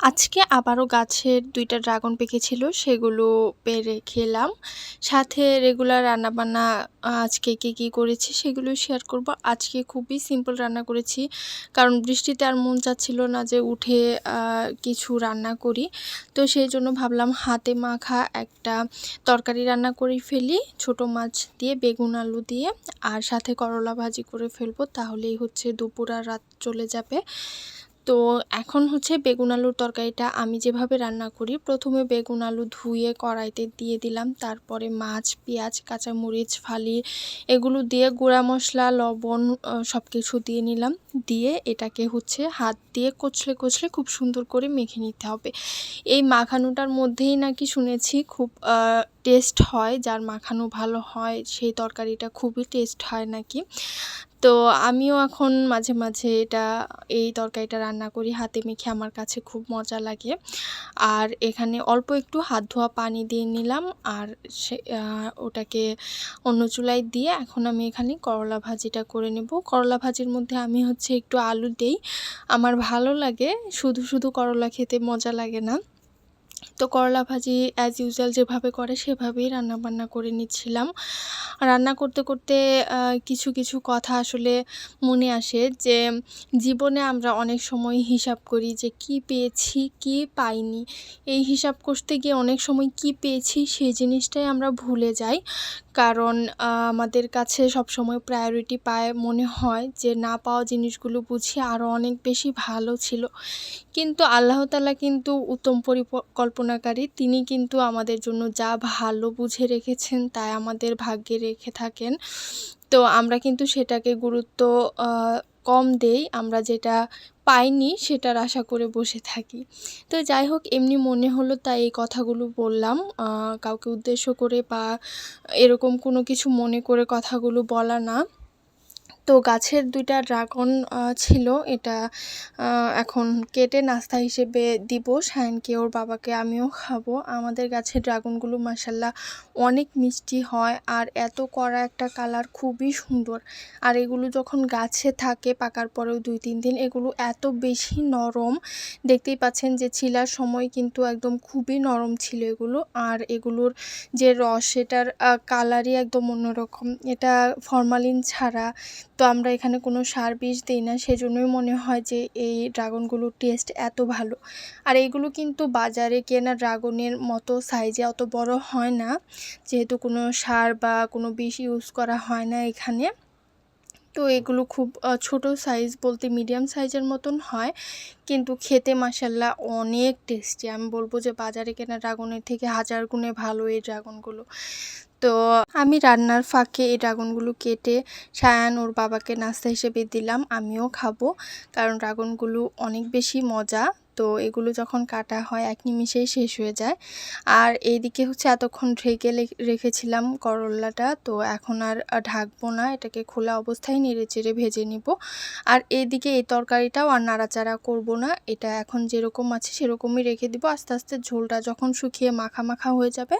আজকে আবারও গাছের দুইটা ড্রাগন পেকেছিল, সেগুলো পেরে খেলাম। সাথে রেগুলার রান্নাবান্না আজকে কী কী করেছি সেগুলো শেয়ার করব। আজকে খুবই সিম্পল রান্না করেছি, কারণ বৃষ্টিতে আর মন চাচ্ছিল না যে উঠে কিছু রান্না করি। তো সেই জন্য ভাবলাম হাতে মাখা একটা তরকারি রান্না করে ফেলি, ছোট মাছ দিয়ে, বেগুন আলু দিয়ে, আর সাথে করলা ভাজি করে ফেলব, তাহলেই হচ্ছে দুপুর আর রাত চলে যাবে। তো এখন হচ্ছে বেগুন আলুর তরকারিটা আমি যেভাবে রান্না করি, প্রথমে বেগুন আলু ধুয়ে কড়াইতে দিয়ে দিলাম, তারপরে মাছ, পেঁয়াজ, কাঁচামরিচ, ফালি এগুলো দিয়ে গুঁড়া মশলা, লবণ সব কিছু দিয়ে নিলাম। দিয়ে এটাকে হচ্ছে হাত দিয়ে কচলে কচলে খুব সুন্দর করে মেখে নিতে হবে। এই মাখানোটার মধ্যেই নাকি শুনেছি খুব টেস্ট হয়, যার মাখানো ভালো হয়, সেই তরকারিটা খুবই টেস্ট হয় নাকি। তো আমিও এখন মাঝে মাঝে এটা, এই তরকারিটা রান্না করি। হাতে মেখে আমার কাছে খুব মজা লাগে। আর এখানে অল্প একটু হাত ধোয়া পানি দিয়ে নিলাম। আর সে ওটাকে অন্য চুলায় দিয়ে এখন আমি এখানে করলা ভাজিটা করে নেব। করলা ভাজির মধ্যে আমি হচ্ছে একটু আলু দেই। আমার ভালো লাগে। শুধু শুধু করলা খেতে মজা লাগে না। তো করলা ভাজি অ্যাজ ইউজুয়াল যেভাবে করে সেভাবেই রান্না বান্না করে নিচ্ছিলাম। রান্না করতে করতে কিছু কিছু কথা আসলে মনে আসে যে জীবনে আমরা অনেক সময় হিসাব করি যে কি পেয়েছি, কি পাইনি। এই হিসাব করতে গিয়ে অনেক সময় কি পেয়েছি সেই জিনিসটাই আমরা ভুলে যাই। কারণ আমাদের কাছে সবসময় প্রায়োরিটি পায়, মনে হয় যে না পাওয়া জিনিসগুলো বুঝি আরও অনেক বেশি ভালো ছিল। কিন্তু আল্লাহ তালা কিন্তু উত্তম পরিকল্পনাকারী তিনি কিন্তু আমাদের জন্য যা ভালো বুঝে রেখেছেন, তাই আমাদের ভাগ্যে রেখে থাকেন। তো আমরা কিন্তু সেটাকে গুরুত্ব কম দেই, আমরা যেটা পাইনি সেটার আশা করে বসে থাকি। তো যাই হোক, এমনি মনে হলো তাই এই কথাগুলো বললাম। কাউকে উদ্দেশ্য করে বা এরকম কোনো কিছু মনে করে কথাগুলো বলা না। তো গাছের দুইটা ড্রাগন ছিল। এটা এখন কেটে নাস্তা হিসেবে দিব। সায়নকে ওর বাবাকে আমিও খাব। আমাদের গাছের ড্রাগনগুলো মাসাল্লাহ অনেক মিষ্টি হয় আর এত কড়া একটা কালার খুবই সুন্দর। আর এগুলো যখন গাছে থাকে পাকার পরেও দুই, তিন দিন এগুলো এত বেশি নরম। দেখতেই পাচ্ছেন যে ছিলার সময় কিন্তু একদম খুবই নরম ছিল এগুলো। আর এগুলোর যে রস, সেটার কালারই একদম অন্যরকম। এটা ফরমালিন ছাড়া তো আমরা এখানে কোনো সার বিষ দিই না, সেজন্যই মনে হয় যে এই ড্রাগনগুলোর টেস্ট এত ভালো। আর এইগুলো কিন্তু বাজারে কেনা ড্রাগনের মতো সাইজে অত বড় হয় না, যেহেতু কোনো সার বা কোনো বিষ ইউজ করা হয় না এখানে। তো এগুলো খুব ছোট সাইজ বলতে মিডিয়াম সাইজের মতন হয়। কিন্তু খেতে মাসাল্লাহ অনেক টেস্টি আমি বলব যে বাজারে কেনা ড্রাগনের থেকে হাজার গুণে ভালো এই ড্রাগনগুলো তো আমি রান্নার ফাঁকে এই ড্রাগনগুলো কেটে সায়ান ওর বাবাকে নাস্তা হিসেবে দিলাম। আমিও খাব। কারণ ড্রাগনগুলো অনেক বেশি মজা। তো এগুলো যখন কাটা হয় এক নিমিষেই শেষ হয়ে যায়। আর এইদিকে হচ্ছে এতক্ষণ ঢেকে রেখেছিলাম করল্লাটা তো এখন আর ঢাকবো না, এটাকে খোলা অবস্থায় নেড়ে চেড়ে ভেজে নিব। আর এইদিকে এই তরকারিটাও আর নাড়াচাড়া করব না, এটা এখন যেরকম আছে সেরকমই রেখে দিব। আস্তে আস্তে ঝোলটা যখন শুকিয়ে মাখা মাখা হয়ে যাবে,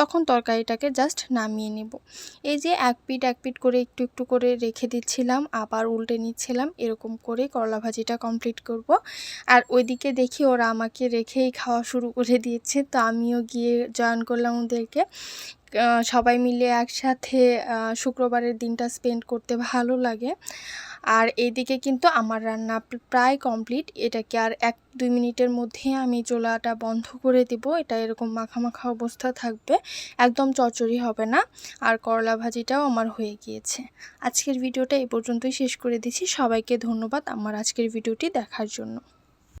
তখন তরকারিটাকে জাস্ট নামিয়ে নেব। এই যে এক পিট এক পিট করে একটু একটু করে রেখে দিচ্ছিলাম, আবার উল্টে নিচ্ছিলাম, এরকম করে করলা ভাজিটা কমপ্লিট করব। আর ওইদিকে দেখি ওরা আমাকে রেখেই খাওয়া শুরু করে দিয়েছে। তো আমিও গিয়ে জয়েন করলাম ওদেরকে। সবাই মিলে একসাথে শুক্রবারের দিনটা স্পেন্ড করতে ভালো লাগে। আর এইদিকে কিন্তু আমার রান্না প্রায় কমপ্লিট। এটাকে আর এক, দুই মিনিটের মধ্যে আমি চোলাটা বন্ধ করে দিব। এটা এরকম মাখা মাখা অবস্থা থাকবে। একদম চচড়ি হবে না। আর করলা ভাজিটাও আমার হয়ে গিয়েছে। আজকের ভিডিওটা এই পর্যন্তই শেষ করে দিচ্ছি। সবাইকে ধন্যবাদ আমার আজকের ভিডিওটি দেখার জন্য।